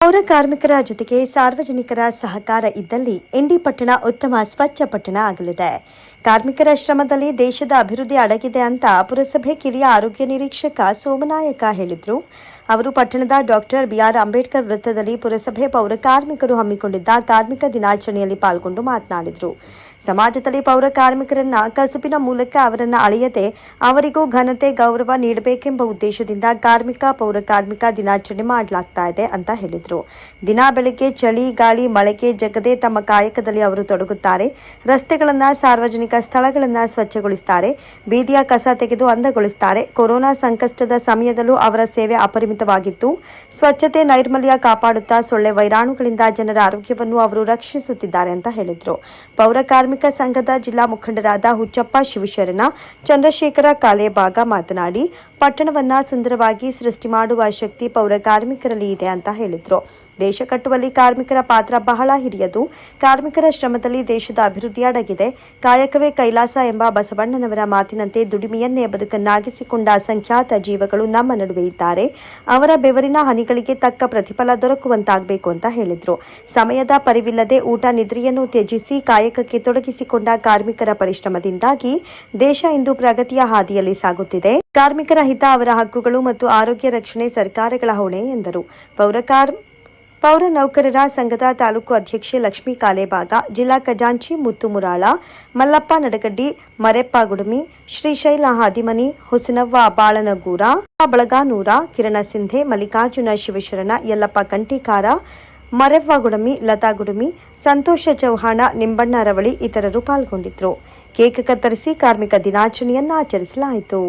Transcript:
ಪೌರ ಕಾರ್ಮಿಕರ ಜೊತೆಗೆ ಸಾರ್ವಜನಿಕರ ಸಹಕಾರ ಇದ್ದಲ್ಲಿ ಇಂಡಿ ಪಟ್ಟಣ ಉತ್ತಮ, ಸ್ವಚ್ಛ ಪಟ್ಟಣ ಆಗಲಿದೆ. ಕಾರ್ಮಿಕರ ಶ್ರಮದಲ್ಲಿ ದೇಶದ ಅಭಿವೃದ್ಧಿ ಅಡಗಿದೆ ಅಂತ ಪುರಸಭೆ ಕಿರಿಯ ಆರೋಗ್ಯ ನಿರೀಕ್ಷಕ ಸೋಮನಾಯಕ ಹೇಳಿದರು. ಅವರು ಪಟ್ಟಣದ ಡಾಕ್ಟರ್ ಬಿಆರ್ ಅಂಬೇಡ್ಕರ್ ವೃತ್ತದಲ್ಲಿ ಪುರಸಭೆ ಪೌರ ಕಾರ್ಮಿಕರು ಹಮ್ಮಿಕೊಂಡಿದ್ದ ಕಾರ್ಮಿಕ ದಿನಾಚರಣೆಯಲ್ಲಿ ಪಾಲ್ಗೊಂಡು ಮಾತನಾಡಿದರು. ಸಮಾಜದಲ್ಲಿ ಪೌರ ಕಾರ್ಮಿಕರನ್ನ ಕಸುಬಿನ ಮೂಲಕ ಅವರನ್ನ ಅಳೆಯದೆ ಅವರಿಗೂ ಘನತೆ ಗೌರವ ನೀಡಬೇಕೆಂಬ ಉದ್ದೇಶದಿಂದ ಕಾರ್ಮಿಕ ಪೌರ ಕಾರ್ಮಿಕ ದಿನಾಚರಣೆ ಮಾಡಲಾಗ್ತಾ ಇದೆ ಅಂತ ಹೇಳಿದರು. ದಿನ ಬೆಳಗ್ಗೆ ಚಳಿ, ಗಾಳಿ, ಮಳೆಗೆ ಜಗದೆ ತಮ್ಮ ಕಾಯಕದಲ್ಲಿ ಅವರು ತೊಡಗುತ್ತಾರೆ. ರಸ್ತೆಗಳನ್ನ, ಸಾರ್ವಜನಿಕ ಸ್ಥಳಗಳನ್ನ ಸ್ವಚ್ಛಗೊಳಿಸುತ್ತಾರೆ ಬೀದಿಯ ಕಸ ತೆಗೆದು ಅಂದಗೊಳಿಸುತ್ತಾರೆ ಕೊರೋನಾ ಸಂಕಷ್ಟದ ಸಮಯದಲ್ಲೂ ಅವರ ಸೇವೆ ಅಪರಿಮಿತವಾಗಿತ್ತು. ಸ್ವಚ್ಛತೆ, ನೈರ್ಮಲ್ಯ ಕಾಪಾಡುತ್ತಾ ಸೊಳ್ಳೆ ವೈರಾಣುಗಳಿಂದ ಜನರ ಆರೋಗ್ಯವನ್ನು ಅವರು ರಕ್ಷಿಸುತ್ತಿದ್ದಾರೆ ಅಂತ ಹೇಳಿದರು. ಪೌರ ಕಾರ್ಮಿಕ ಸಂಘದ ಜಿಲ್ಲಾ ಮುಖಂಡರಾದ ಹುಚ್ಚಪ್ಪ ಶಿವಶರಣ, ಚಂದ್ರಶೇಖರ ಕಾಲೇಬಾಗ ಮಾತನಾಡಿ, ಪಟ್ಟಣವನ್ನ ಸುಂದರವಾಗಿ ಸೃಷ್ಟಿ ಮಾಡುವ ಶಕ್ತಿ ಪೌರ ಕಾರ್ಮಿಕರಲ್ಲಿ ಇದೆ ಅಂತ ಹೇಳಿದರು. ದೇಶ ಕಟ್ಟುವಲ್ಲಿ ಕಾರ್ಮಿಕರ ಪಾತ್ರ ಬಹಳ ಹಿರಿಯದು. ಕಾರ್ಮಿಕರ ಶ್ರಮದಲ್ಲಿ ದೇಶದ ಅಭಿವೃದ್ಧಿ ಅಡಗಿದೆ. ಕಾಯಕವೇ ಕೈಲಾಸ ಎಂಬ ಬಸವಣ್ಣನವರ ಮಾತಿನಂತೆ ದುಡಿಮೆಯನ್ನೇ ಬದುಕನ್ನಾಗಿಸಿಕೊಂಡ ಅಸಂಖ್ಯಾತ ಜೀವಗಳು ನಮ್ಮ ನಡುವೆ ಇದ್ದಾರೆ. ಅವರ ಬೆವರಿನ ಹನಿಗಳಿಗೆ ತಕ್ಕ ಪ್ರತಿಫಲ ದೊರಕುವಂತಾಗಬೇಕು ಅಂತ ಹೇಳಿದ್ರು. ಸಮಯದ ಪರಿವಿಲ್ಲದೆ ಊಟ ನಿದ್ರೆಯನ್ನು ತ್ಯಜಿಸಿ ಕಾಯಕಕ್ಕೆ ತೊಡಗಿಸಿಕೊಂಡ ಕಾರ್ಮಿಕರ ಪರಿಶ್ರಮದಿಂದಾಗಿ ದೇಶ ಇಂದು ಪ್ರಗತಿಯ ಹಾದಿಯಲ್ಲಿ ಸಾಗುತ್ತಿದೆ. ಕಾರ್ಮಿಕರ ಹಿತ, ಅವರ ಹಕ್ಕುಗಳು ಮತ್ತು ಆರೋಗ್ಯ ರಕ್ಷಣೆ ಸರ್ಕಾರಗಳ ಹೊಣೆ ಎಂದರು. ಪೌರ ಕಾರ್ ಪೌರ ನೌಕರರ ಸಂಘದ ತಾಲೂಕು ಅಧ್ಯಕ್ಷೆ ಲಕ್ಷ್ಮೀ ಕಾಲೇಬಾಗ, ಜಿಲ್ಲಾ ಖಜಾಂಚಿ ಮುತ್ತು ಮುರಾಳ, ಮಲ್ಲಪ್ಪ ನಡಗಡ್ಡಿ, ಮರೆಪ್ಪ ಗುಡುಮಿ ಶ್ರೀಶೈಲ ಹಾದಿಮನಿ, ಹುಸನವ್ವ ಬಾಳನಗೂರ, ಬಳಗಾನೂರ, ಕಿರಣ ಸಿಂಧೆ, ಮಲ್ಲಿಕಾರ್ಜುನ ಶಿವಶರಣ, ಯಲ್ಲಪ್ಪ ಕಂಠಿಕಾರ ಮರೆವ್ವ ಗುಡಮಿ, ಲತಾ ಗುಡುಮಿ, ಸಂತೋಷ ಚೌಹಾಣ, ನಿಂಬಣ್ಣ ರವಳಿ ಇತರರು ಪಾಲ್ಗೊಂಡಿದ್ದರು ಕೇಕ್ ಕತ್ತರಿಸಿ ಕಾರ್ಮಿಕ ದಿನಾಚರಣೆಯನ್ನು ಆಚರಿಸಲಾಯಿತು.